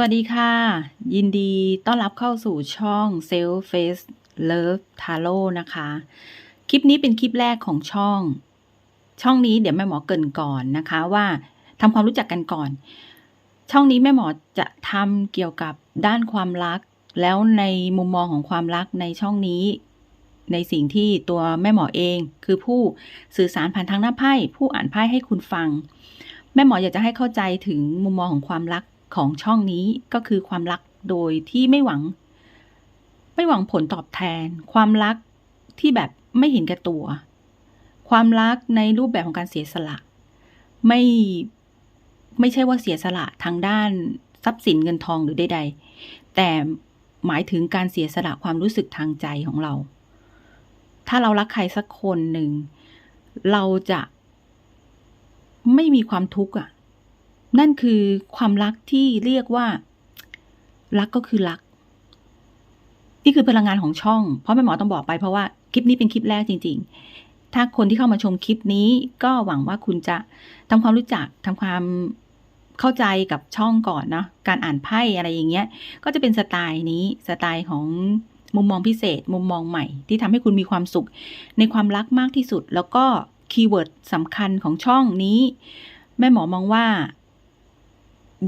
สวัสดีค่ะ ยินดีต้อนรับเข้าสู่ช่อง Self Face Love Tarot นะคะ คลิปนี้เป็นคลิปแรกของช่อง ช่องนี้เดี๋ยวแม่หมอเกรินก่อนนะคะว่าทำความรู้จักกันก่อน ช่องนี้แม่หมอจะทำเกี่ยวกับด้านความรัก แล้วในมุมมองของความรักในช่องนี้ ในสิ่งที่ตัวแม่หมอเอง คือผู้สื่อสารผ่านทางหน้าไพ่ผู้อ่านไพ่ให้คุณฟัง แม่หมออยากจะให้เข้าใจถึงมุมมองของความรัก ของช่องนี้ก็คือความรักโดยที่ไม่หวัง ไม่หวังผลตอบแทน ความรักที่แบบไม่เห็นแก่ตัว ความรักในรูปแบบของการเสียสละ ไม่ไม่ใช่ว่าเสียสละทางด้านทรัพย์สินเงินทองหรือใดๆ แต่หมายถึงการเสียสละความรู้สึกทางใจของเรา ถ้าเรารักใครสักคนหนึ่ง เราจะไม่มีความทุกข์อะ นั่นคือความรักที่เรียกว่า รักก็คือรัก นี่คือพลังงานของช่อง เพราะแม่หมอต้องบอกไปเพราะว่าคลิปนี้เป็นคลิปแรกจริง ๆ ถ้าคนที่เข้ามาชมคลิปนี้ ก็หวังว่าคุณจะทำความรู้จักทำความเข้าใจกับช่องก่อนเนาะการอ่านไพ่อะไรอย่างเงี้ย ก็จะเป็นสไตล์นี้สไตล์ของมุมมองพิเศษ มุมมองใหม่ ที่ทำให้คุณมีความสุข ในความรักมากที่สุด แล้วก็คีย์เวิร์ดสำคัญของช่องนี้ แม่หมอมองว่า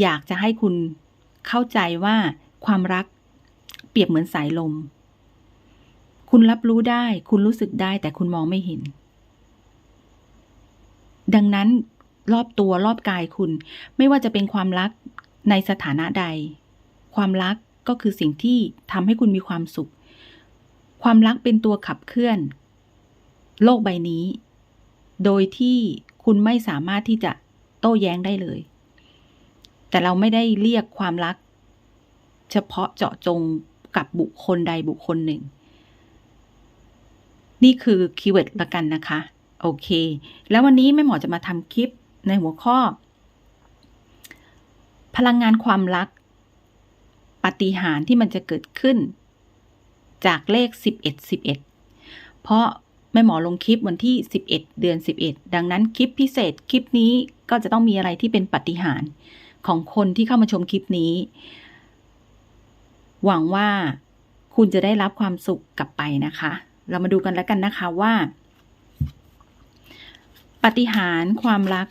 อยากจะให้คุณเข้าใจว่าความรักเปรียบเหมือนสายลม คุณรับรู้ได้ คุณรู้สึกได้ แต่คุณมองไม่เห็น ดังนั้นรอบตัวรอบกายคุณ ไม่ว่าจะเป็นความรักในสถานะใด ความรักก็คือสิ่งที่ทำให้คุณมีความสุข ความรักเป็นตัวขับเคลื่อน โลกใบนี้ โดยที่คุณไม่สามารถที่จะโต้แย้งได้เลย แต่เราไม่ได้เรียกความรัก เฉพาะเจาะจงกับบุคคลใดบุคคลหนึ่ง นี่คือคีย์เวิร์ดละกันนะคะ โอเค แล้ววันนี้แม่หมอจะมาทำคลิปในหัวข้อ พลังงานความรัก ปฏิหารที่มันจะเกิดขึ้น จากเลข 11 11 เพราะแม่หมอลงคลิปวันที่ 11 เดือน 11 ดังนั้นคลิปพิเศษคลิปนี้ก็จะต้องมีอะไรที่เป็นปฏิหารย์ ของคนที่เข้ามาชมคลิปนี้ หวังว่าคุณจะได้รับความสุขกลับไปนะคะ เรามาดูกันแล้วกันนะคะว่า ปฏิหารความรัก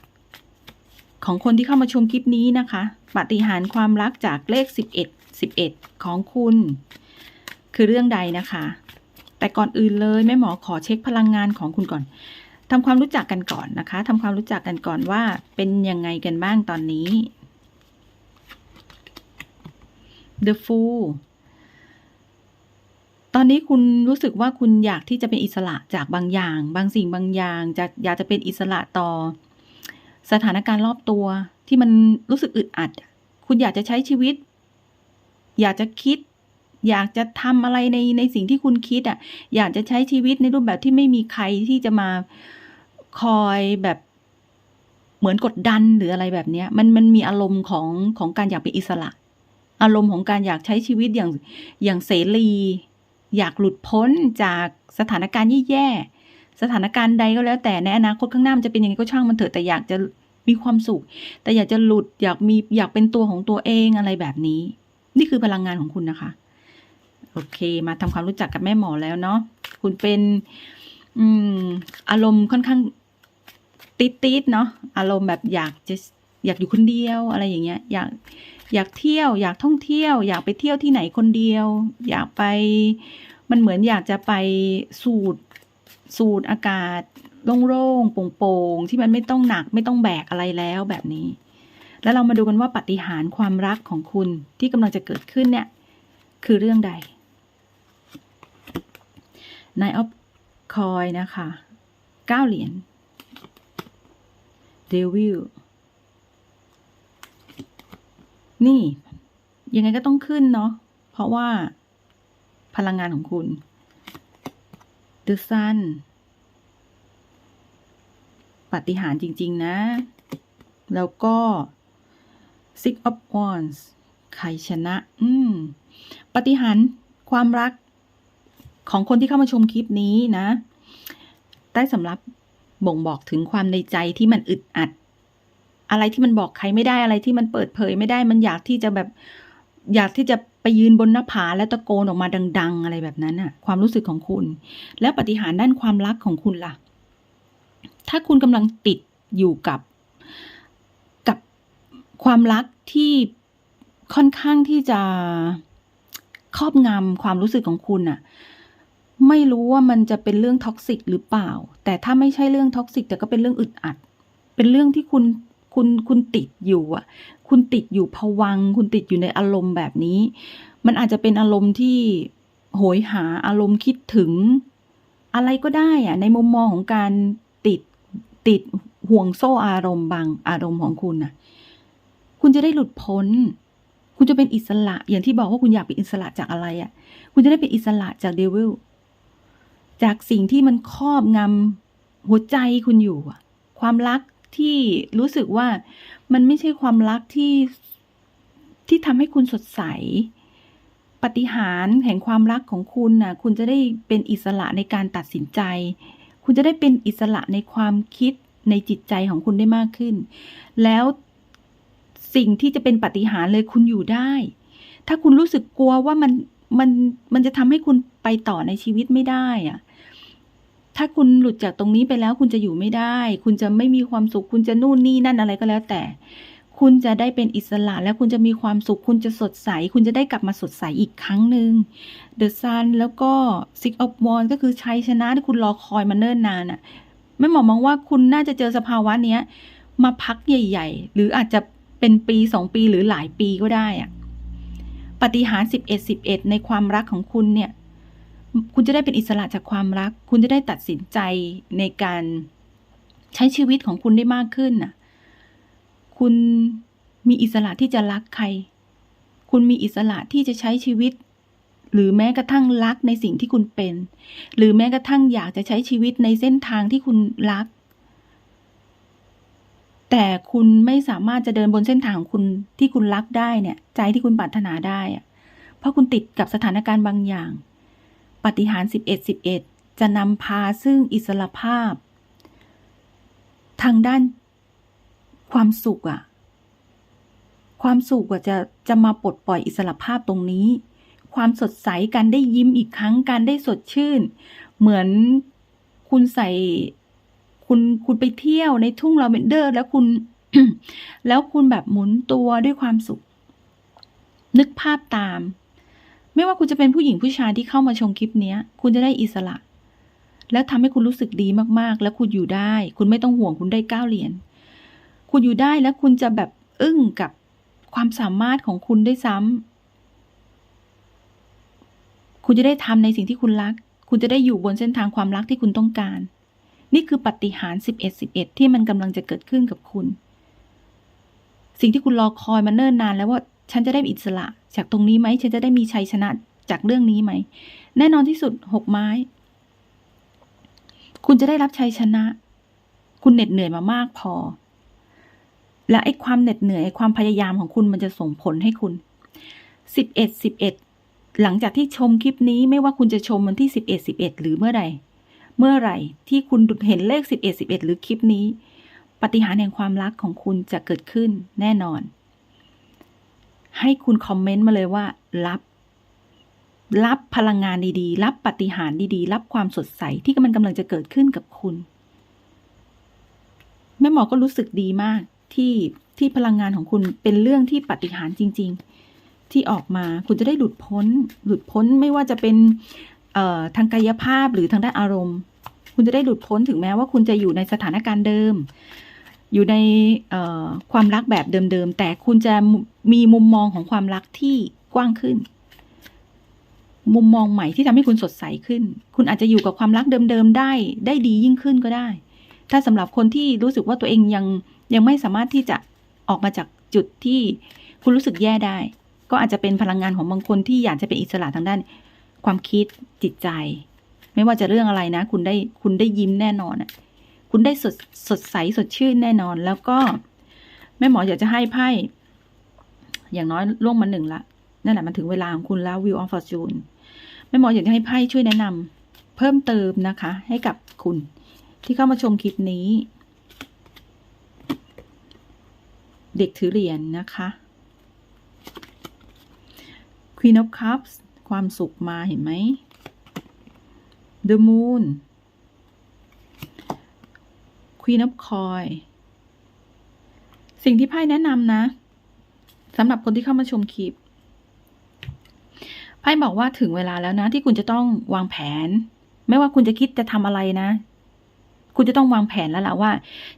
ของคนที่เข้ามาชมคลิปนี้นะคะ ปฏิหารความรักจากเลข 11 11 ของคุณ คือเรื่องใดนะคะ แต่ก่อนอื่นเลยแม่หมอขอเช็คพลังงานของคุณก่อนทำความรู้จักกันก่อนนะคะทำความรู้จักกันก่อนว่าเป็นยังไงกันบ้างตอนนี้ The Fool ตอนนี้คุณรู้สึกว่าคุณอยากที่จะเป็นอิสระจากบางอย่าง บางสิ่งบางอย่างจะอยากจะเป็นอิสระต่อ สถานการณ์รอบตัวที่มันรู้สึกอึดอัด คุณอยากจะใช้ชีวิต อยากจะคิด อยากจะทำอะไรในในสิ่งที่คุณคิดอะ อยากจะใช้ชีวิตในรูปแบบที่ไม่มีใครที่จะมาคอยแบบเหมือนกดดันหรืออะไรแบบเนี้ย มันมันมีอารมณ์ของของการอยากเป็นอิสระ อารมณ์ของการอยากใช้ชีวิตอย่างอย่างเสรี อยากหลุดพ้นจากสถานการณ์แย่ๆสถานการณ์ใดก็แล้วแต่ในอนาคตข้างหน้ามันจะเป็นยังไงก็ช่างมันเถอะแต่อยากจะมีความสุข แต่อยากจะหลุดอยากมีอยากเป็นตัวของตัวเองอะไรแบบนี้ นี่คือพลังงานของคุณนะคะ โอเค มาทำความรู้จักกับแม่หมอแล้วเนาะคุณเป็นอืมอารมณ์ค่อนข้างติดติดๆเนาะอารมณ์แบบอยากจะอยากอยู่คนเดียวอะไรอย่างเงี้ย อยากอยากเที่ยว อยากท่องเที่ยว อยากไปเที่ยวที่ไหนคนเดียว อยากไป มันเหมือนอยากจะไปสูดสูดอากาศโล่งๆโปร่งๆที่มันไม่ต้องหนักไม่ต้องแบกอะไรแล้วแบบนี้ แล้วเรามาดูกันว่าปฏิหารความรักของคุณที่กำลังจะเกิดขึ้นเนี่ย คือเรื่องใด Nine of Coin นะคะเก้าเหรียญ Devil นี่ ยังไงก็ต้องขึ้นเนาะ เพราะว่าพลังงานของคุณ The Sun ปฏิหารจริง ๆ นะ แล้วก็ Six of Wands ใครชนะ อืม ปฏิหารความรักของคนที่เข้ามาชมคลิปนี้นะได้สำหรับบ่งบอกถึงความในใจที่มันอึดอัด อะไรที่มันบอกใครไม่ได้อะไรที่มันเปิดเผยไม่ได้ มันอยากที่จะแบบอยากที่จะไปยืนบนหน้าผาและตะโกนออกมาดัง ๆ อะไรแบบนั้นน่ะ ความรู้สึกของคุณ แล้วปฏิหารด้านความรักของคุณล่ะ ถ้าคุณกำลังติดอยู่กับกับความรักที่ค่อนข้างที่จะครอบงำความรู้สึกของคุณน่ะ ไม่รู้ว่ามันจะเป็นเรื่องท็อกซิกหรือเปล่า แต่ถ้าไม่ใช่เรื่องท็อกซิกแต่ก็เป็นเรื่องอึดอัด เป็นเรื่องที่คุณ คุณคุณติดอยู่อะ คุณติดอยู่ผวัง คุณติดอยู่ในอารมณ์แบบนี้ มันอาจจะเป็นอารมณ์ที่โหยหาอารมณ์คิดถึง อะไรก็ได้อะ ในมุมมองของการติดติดห่วงโซ่อารมณ์บางอารมณ์ของคุณน่ะ คุณจะได้หลุดพ้น คุณจะเป็นอิสระ อย่างที่บอกว่าคุณอยากเป็นอิสระจากอะไรอะ่ะ คุณจะได้เป็นอิสระจากเดวิล จากสิ่งที่มันครอบงำหัวใจคุณอยู่ ความรัก ที่รู้สึกว่ามันไม่ใช่ความรักที่ที่ทำให้คุณสดใส ปฏิหารแห่งความรักของคุณน่ะ คุณจะได้เป็นอิสระในการตัดสินใจ คุณจะได้เป็นอิสระในความคิดในจิตใจของคุณได้มากขึ้น แล้วสิ่งที่จะเป็นปฏิหารเลยคุณอยู่ได้ ถ้าคุณรู้สึกกลัวว่ามันมันมันจะทำให้คุณไปต่อในชีวิตไม่ได้อะ ถ้าคุณหลุดจากตรงนี้ไปแล้วคุณจะอยู่ไม่ได้ คุณจะไม่มีความสุข คุณจะนู่นนี่นั่นอะไรก็แล้วแต่ คุณจะได้เป็นอิสระและคุณจะมีความสุข คุณจะสดใส คุณจะได้กลับมาสดใสอีกครั้งหนึ่ง The Sun แล้วก็ Six of Wands ก็คือชัยชนะที่คุณรอคอยมาเนิ่นนานอะแม่หมอมองว่าคุณน่าจะเจอสภาวะเนี้ย มาพักใหญ่ ๆ หรืออาจจะเป็นปีสองปีหรือหลายปีก็ได้อะปฏิหารสิบเอ็ดสิบเอ็ดในความรักของคุณเนี่ย คุณจะได้เป็นอิสระจากความรัก คุณจะได้ตัดสินใจในการใช้ชีวิตของคุณได้มากขึ้นน่ะ คุณมีอิสระที่จะรักใคร คุณมีอิสระที่จะใช้ชีวิต หรือแม้กระทั่งรักในสิ่งที่คุณเป็น หรือแม้กระทั่งอยากจะใช้ชีวิตในเส้นทางที่คุณรัก แต่คุณไม่สามารถจะเดินบนเส้นทางของคุณที่คุณรักได้เนี่ย ใจที่คุณปรารถนาได้อะเพราะคุณติดกับสถานการณ์บางอย่าง ปฏิหารสิบเอ็ดสิบเอ็ดจะนำพาซึ่งอิสรภาพ ทางด้านความสุขอะความสุขอะจะจะมาปลดปล่อยอิสรภาพตรงนี้ ความสดใสการได้ยิ้มอีกครั้งการได้สดชื่น เหมือนคุณใส่คุณคุณไปเที่ยวในทุ่งลาเวนเดอร์ แล้วคุณแล้วคุณแบบหมุนตัวด้วยความสุข นึกภาพตาม ไม่ว่าคุณจะเป็นผู้หญิงผู้ชายที่เข้ามาชมคลิปนี้คุณจะได้อิสระ แล้วทำให้คุณรู้สึกดีมากๆ แล้วคุณอยู่ได้ คุณไม่ต้องห่วงคุณได้เก้าเหรียญคุณอยู่ได้แล้วคุณจะแบบอึ้งกับความสามารถของคุณได้ซ้ำคุณจะได้ทำในสิ่งที่คุณรัก คุณจะได้อยู่บนเส้นทางความรักที่คุณต้องการ นี่คือปฏิหารสิบเอ็ดสิบเอ็ดที่มันกำลังจะเกิดขึ้นกับคุณ สิ่งที่คุณรอคอยมาเนิ่นนานแล้วว่า ฉันจะได้อิสระ จากตรงนี้ไหมฉันจะได้มีชัยชนะจากเรื่องนี้ไหม แน่นอนที่สุดหกไม้ คุณจะได้รับชัยชนะ คุณเหน็ดเหนื่อยมามากพอ และไอ้ความเหน็ดเหนื่อยไอ้ความพยายามของคุณมันจะส่งผลให้คุณสิบเอ็ดสิบเอ็ดหลังจากที่ชมคลิปนี้ไม่ว่าคุณจะชมวันที่สิบเอ็ดสิบเอ็ดหรือเมื่อใดเมื่อไหร่ที่คุณเห็นเลขสิบเอ็ดสิบเอ็ดหรือคลิปนี้ ปฏิหารแห่งความรักของคุณจะเกิดขึ้นแน่นอน ให้คุณคอมเมนต์มาเลยว่า รับ รับพลังงานดีๆ รับปฏิหารดีๆ รับความสดใสที่มันกำลังจะเกิดขึ้นกับคุณ แม่หมอก็รู้สึกดีมากที่ที่พลังงานของคุณเป็นเรื่องที่ปฏิหารจริง ๆ ที่ออกมาคุณจะได้หลุดพ้น หลุดพ้นไม่ว่าจะเป็นทางกายภาพหรือทางด้านอารมณ์ คุณจะได้หลุดพ้นถึงแม้ว่าคุณจะอยู่ในสถานการณ์เดิม อยู่ในความรักแบบเดิมๆ แต่คุณจะมีมุมมองของความรักที่กว้างขึ้น มุมมองใหม่ที่ทำให้คุณสดใสขึ้น คุณอาจจะอยู่กับความรักเดิมๆ ได้ ได้ดียิ่งขึ้นก็ได้ ถ้าสำหรับคนที่รู้สึกว่าตัวเองยังยังไม่สามารถที่จะออกมาจากจุดที่คุณรู้สึกแย่ได้ ก็อาจจะเป็นพลังงานของบางคนที่อยากจะเป็นอิสระทางด้าน ความคิดจิตใจ ไม่ว่าจะเรื่องอะไรนะ คุณได้คุณได้ยิ้มแน่นอนอะ คุณได้สดสดใสสดชื่นแน่นอน แล้วก็แม่หมออยากจะให้ไพ่ อย่างน้อยล่วงมาหนึ่งละนั่นแหละมันถึงเวลาของคุณแล้ว View of Fortune แม่หมออยากจะให้ไพ่ช่วยแนะนำเพิ่มเติมนะคะ ให้กับคุณที่เข้ามาชมคลิปนี้ เด็กถือเหรียญนะคะ Queen of Cups ความสุขมาเห็นไหม The Moon Queen of Coin สิ่งที่ไพ่แนะนำนะสำหรับคนที่เข้ามาชมคลิปไพ่บอกว่าถึงเวลาแล้วนะ ที่คุณจะต้องวางแผน ไม่ว่าคุณจะคิดจะทำอะไรนะ คุณจะต้องวางแผนแล้วล่ะว่า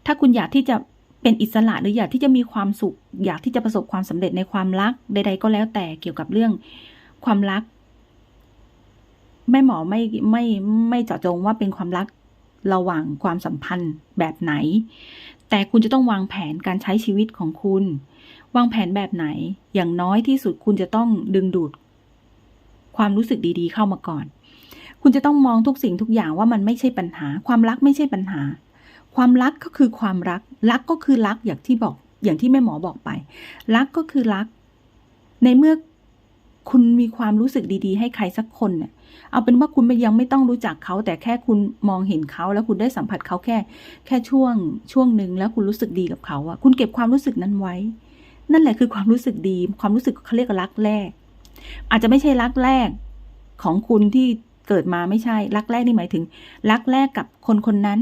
ถ้าคุณอยากที่จะเป็นอิสระหรืออยากที่จะมีความสุข อยากที่จะประสบความสำเร็จในความรักใด ๆ ก็แล้วแต่เกี่ยวกับเรื่องความรักแม่หมอไม่ไม่ไม่เจาะจงว่าเป็นความรัก ระหว่างความสัมพันธ์แบบไหน แต่คุณจะต้องวางแผนการใช้ชีวิตของคุณ วางแผนแบบไหน อย่างน้อยที่สุดคุณจะต้องดึงดูด ความรู้สึกดีๆ เข้ามาก่อน คุณจะต้องมองทุกสิ่งทุกอย่างว่ามันไม่ใช่ปัญหา ความรักไม่ใช่ปัญหา ความรักก็คือความรัก รักก็คือรักอย่างที่บอก อย่างที่แม่หมอบอกไป รักก็คือรัก ในเมื่อคุณมีความรู้สึกดี ๆ ให้ใครสักคนเนี่ย เอาเป็นว่าคุณยังไม่ต้องรู้จักเขา แต่แค่คุณมองเห็นเขา แล้วคุณได้สัมผัสเขาแค่ แค่ช่วง ช่วงหนึ่งแล้วคุณรู้สึกดีกับเขาอะคุณเก็บความรู้สึกนั้นไว้ นั่นแหละคือความรู้สึกดี ความรู้สึกเขาเรียกรักแรก อาจจะไม่ใช่รักแรกของคุณที่เกิดมาไม่ใช่ รักแรกนี่หมายถึง รักแรกกับคนคนนั้น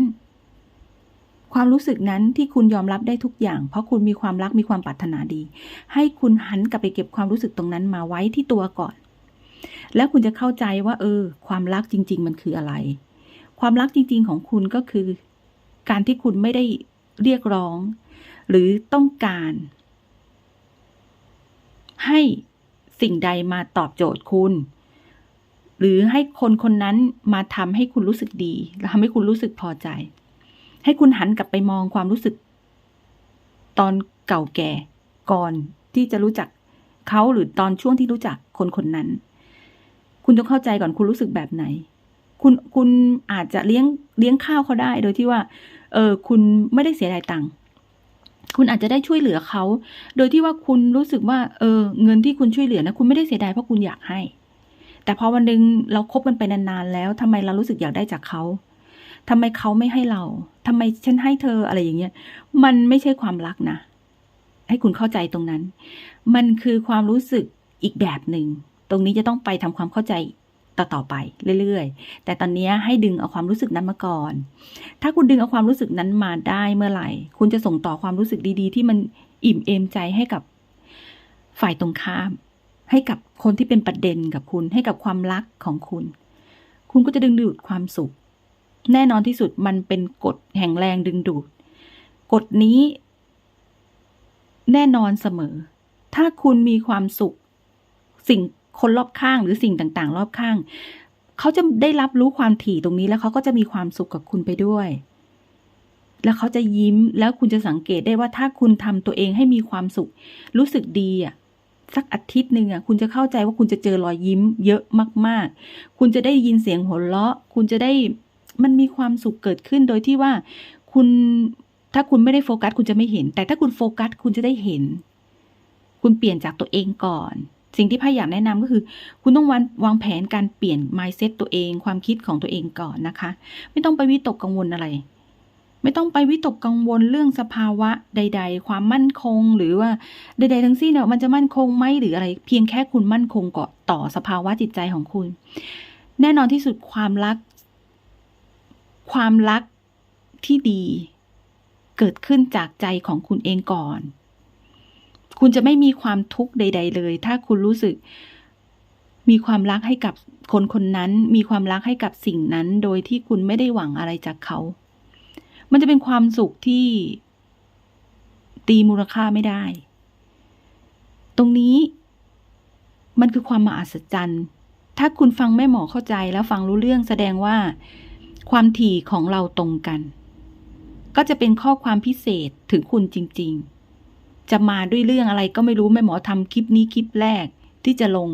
ความรู้สึกนั้นที่คุณยอมรับได้ทุกอย่าง เพราะคุณมีความรักมีความปรารถนาดี ให้คุณหันกลับไปเก็บความรู้สึกตรงนั้นมาไว้ที่ตัวก่อน แล้วคุณจะเข้าใจว่า เออ ความรักจริง ๆ มันคืออะไร ความรักจริง ๆ ของคุณก็คือ การที่คุณไม่ได้เรียกร้อง หรือต้องการ ให้สิ่งใดมาตอบโจทย์คุณ หรือให้คนคนนั้นมาทำให้คุณรู้สึกดีและทำให้คุณรู้สึกพอใจ ให้คุณหันกลับไปมองความรู้สึก ตอนเก่าแก่ก่อนที่จะรู้จักเขาหรือตอนช่วงที่รู้จักคนคนนั้น คุณต้องเข้าใจก่อนคุณรู้สึกแบบไหน คุณคุณอาจจะเลี้ยงเลี้ยงข้าวเขาได้โดยที่ว่า เออคุณไม่ได้เสียดายตังค์คุณอาจจะได้ช่วยเหลือเขา โดยที่ว่าคุณรู้สึกว่า เออ เงินที่คุณช่วยเหลือนะคุณไม่ได้เสียดายเพราะคุณอยากให้ แต่พอวันหนึ่งเราคบกันไปนานๆแล้วทำไมเรารู้สึกอยากได้จากเขาทำไมเขาไม่ให้เราทำไมฉันให้เธออะไรอย่างเงี้ย มันไม่ใช่ความรักนะ ให้คุณเข้าใจตรงนั้น มันคือความรู้สึกอีกแบบหนึ่ง ตรงนี้จะต้องไปทำความเข้าใจต่อต่อไปเรื่อยๆ แต่ตอนนี้ให้ดึงเอาความรู้สึกนั้นมาก่อน ถ้าคุณดึงเอาความรู้สึกนั้นมาได้เมื่อไหร่ คุณจะส่งต่อความรู้สึกดีๆ ที่มันอิ่มเอมใจให้กับฝ่ายตรงข้าม ให้กับคนที่เป็นประเด็นกับคุณ ให้กับความรักของคุณ คุณก็จะดึงดูดความสุข แน่นอนที่สุดมันเป็นกฎแห่งแรงดึงดูด กฎนี้ แน่นอนเสมอ ถ้าคุณมีความสุข สิ่ง คนรอบข้างหรือสิ่งต่างๆ รอบข้าง เขาจะได้รับรู้ความถี่ตรงนี้แล้วเขาก็จะมีความสุขกับคุณไปด้วย แล้วเขาจะยิ้มแล้วคุณจะสังเกตได้ว่าถ้าคุณทำตัวเองให้มีความสุข รู้สึกดีอะสักอาทิตย์หนึ่งอะคุณจะเข้าใจว่าคุณจะเจอรอยยิ้มเยอะมาก ๆ คุณจะได้ยินเสียงหัวเราะ คุณจะได้มันมีความสุขเกิดขึ้นโดยที่ว่า คุณถ้าคุณไม่ได้โฟกัส คุณจะไม่เห็น แต่ถ้าคุณโฟกัส คุณจะได้เห็น คุณเปลี่ยนจากตัวเองก่อน สิ่งที่พ่อยากแนะนำก็คือ คุณต้องวางวางแผนการเปลี่ยน mindset ตัวเอง ความคิดของตัวเองก่อนนะคะ ไม่ต้องไปวิตกกังวลอะไร ไม่ต้องไปวิตกกังวลเรื่องสภาวะใด ๆ ความมั่นคงหรือว่าใด ๆ ทั้งสิ้นเนี่ยมันจะมั่นคงไหมหรืออะไร เพียงแค่คุณมั่นคงก่อต่อสภาวะจิตใจของคุณ แน่นอนที่สุดความรัก ความรักที่ดี เกิดขึ้นจากใจของคุณเองก่อน คุณจะไม่มีความทุกข์ใด ๆ เลย ถ้าคุณรู้สึก มีความรักให้กับคนคนนั้น มีความรักให้กับสิ่งนั้น โดยที่คุณไม่ได้หวังอะไรจากเขา มันจะเป็นความสุขที่ตีมูลค่าไม่ได้ ตรงนี้ มันคือความมหัศจรรย์ ถ้าคุณฟังแม่หมอเข้าใจแล้วฟังรู้เรื่องแสดงว่า ความถี่ของเราตรงกัน ก็จะเป็นข้อความพิเศษถึงคุณจริง ๆ จะมาด้วยเรื่องอะไรก็ไม่รู้แม่หมอทำคลิปนี้คลิปแรกที่จะลง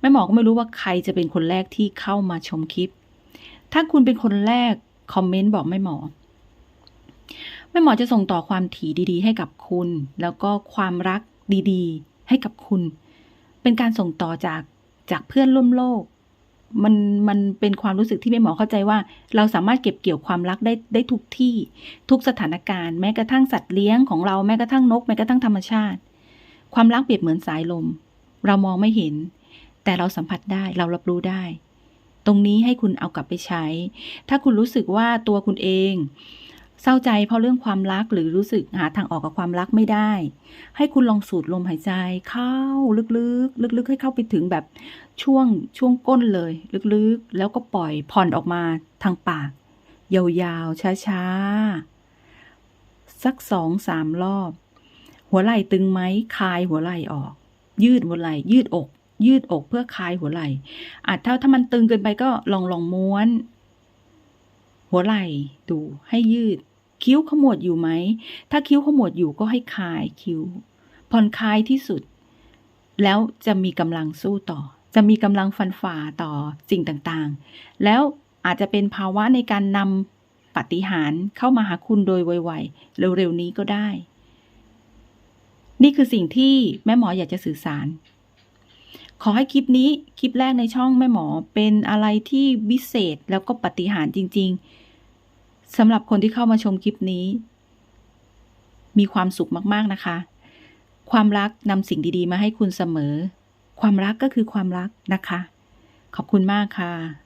แม่หมอก็ไม่รู้ว่าใครจะเป็นคนแรกที่เข้ามาชมคลิป ถ้าคุณเป็นคนแรกคอมเมนต์บอกแม่หมอแม่หมอจะส่งต่อความถี่ดีๆ ให้กับคุณ แล้วก็ความรักดีๆ ให้กับคุณ เป็นการส่งต่อจากจากเพื่อนร่วมโลก มันมันเป็นความรู้สึกที่แม่หมอเข้าใจว่า เราสามารถเก็บเกี่ยวความรักได้ได้ทุกที่ทุกสถานการณ์ แม้กระทั่งสัตว์เลี้ยงของเราแม้กระทั่งนกแม้กระทั่งธรรมชาติ ความรักเปรียบเหมือนสายลม เรามองไม่เห็น แต่เราสัมผัสได้เรารับรู้ได้ ตรงนี้ให้คุณเอากลับไปใช้ ถ้าคุณรู้สึกว่าตัวคุณเอง เศร้าใจเพราะเรื่องความรักหรือรู้สึกหาทางออกกับความรักไม่ได้ ให้คุณลองสูดลมหายใจเข้าลึกๆ ลึกๆ ให้เข้าไปถึงแบบช่วงช่วงก้นเลย ลึกๆ แล้วก็ปล่อยผ่อนออกมาทางปาก ยาวๆ ช้าๆ สักสองสามรอบ หัวไหล่ตึงไหมคลายหัวไหล่ออก ยืดหัวไหล่ยืดอก ยืดอกเพื่อคลายหัวไหล่อาจถ้าถ้ามันตึงเกินไปก็ลองลองม้วนหัวไหล่ดูให้ยืด คิ้วขมวดอยู่ไหม ถ้าคิ้วขมวดอยู่ก็ให้คลายคิ้ว ผ่อนคลายที่สุด แล้วจะมีกำลังสู้ต่อ จะมีกำลังฟันฝ่าต่อสิ่งต่างๆ แล้วอาจจะเป็นภาวะในการนำปฏิหารเข้ามาหาคุณโดยไวๆเร็วๆนี้ก็ได้ นี่คือสิ่งที่แม่หมออยากจะสื่อสารขอให้คลิปนี้คลิปแรกในช่องแม่หมอเป็นอะไรที่วิเศษแล้วก็ปฏิหารจริง ๆ สำหรับคนที่เข้ามาชมคลิปนี้ มีความสุขมากๆนะคะ ความรักนำสิ่งดีๆ มาให้คุณเสมอ ความรักก็คือความรักนะคะ ขอบคุณมากค่ะ